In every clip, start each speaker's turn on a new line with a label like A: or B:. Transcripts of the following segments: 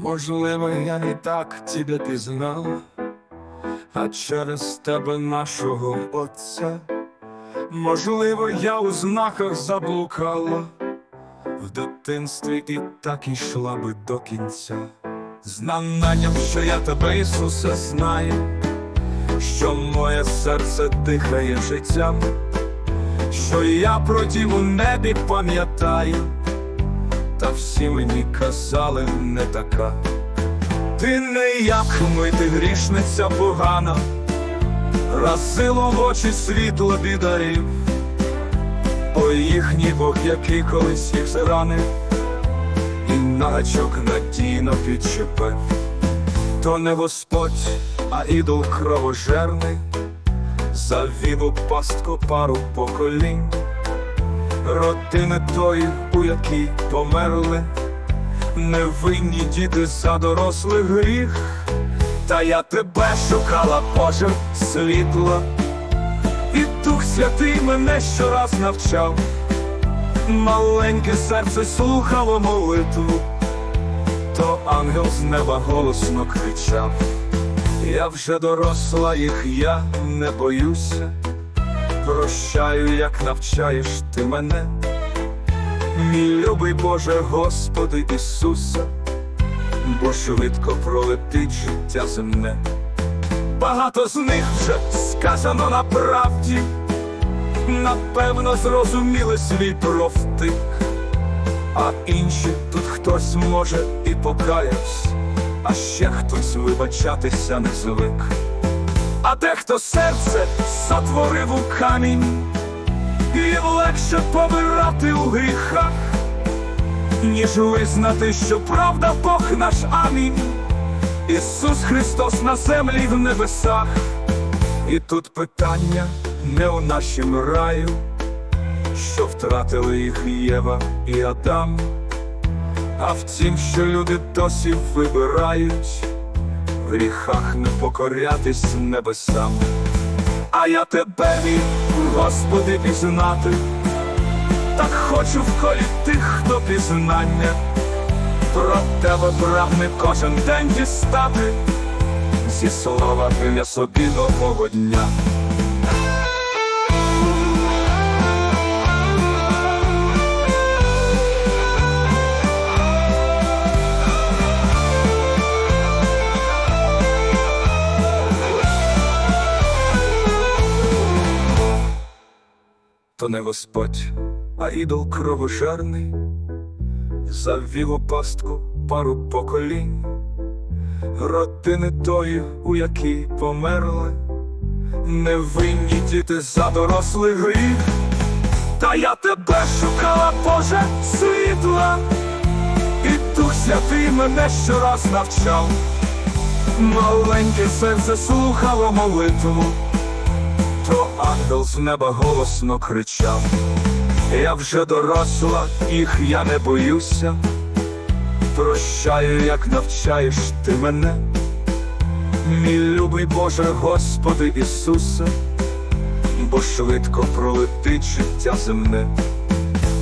A: Можливо, я не так тебе пізнав, а через тебе нашого Отця. Можливо, я у знаках заблукала в дитинстві і так ішла би до кінця. Знанням, що я тебе, Ісусе, знаю, що моє серце дихає життям, що я про дім у небі пам'ятаю, та всі мені казали не така. Ти не як ми, ти грішниця погана, Разило в очі світло бідарів, О їхній Бог, який колись їх зранив, і на гачок надійно підчепив. То не Господь, а ідол кровожерний, завів у пастку пару поколінь, родини тої, у якій померли, невинні діти за дорослих гріх. Та я тебе шукала, Боже, світло, і Дух Святий мене щораз навчав, маленьке серце слухало молитву, то ангел з неба голосно кричав. Я вже доросла, їх я не боюся, прощаю, як навчаєш ти мене, мій любий Боже, Господи Ісусе бо швидко пролетить життя земне. Багато з них вже сказано на правді, напевно, зрозуміли свій профтик, а інші тут хтось може і покаявся, а ще хтось вибачатися не звик. А дехто серце сотворив у камінь, і легше помирати у гріхах ніж визнати, що правда Бог наш амінь, Ісус Христос на землі в небесах. І тут питання не у нашім раю, що втратили їх Єва і Адам, а в тім, що люди досі вибирають в гріхах не покорятись небесам. А я тебе мій, Господи, пізнати. Так хочу в колі тих, хто пізнання Про тебе прагне кожен день дістати Зі слова я собі нового дня То не Господь а ідол кровожерний. Завів у пастку пару поколінь, родини тої, у якій померли, невинні діти за дорослий гріх. Та я тебе шукала, Боже, світла, і Дух Святий мене щораз навчав, маленьке серце слухало молитву, то ангел з неба голосно кричав. Я вже доросла, їх я не боюся, прощаю, як навчаєш ти мене, мій любий Боже, Господи Ісусе, бо швидко пролетить життя земне.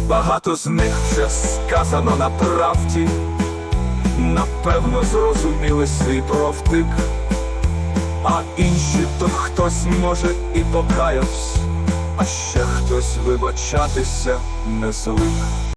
A: Багато з них вже сказано на правді, напевно, зрозуміли свій провтик, а інші то хтось може і покаявсь, а ще хтось вибачатися не звик.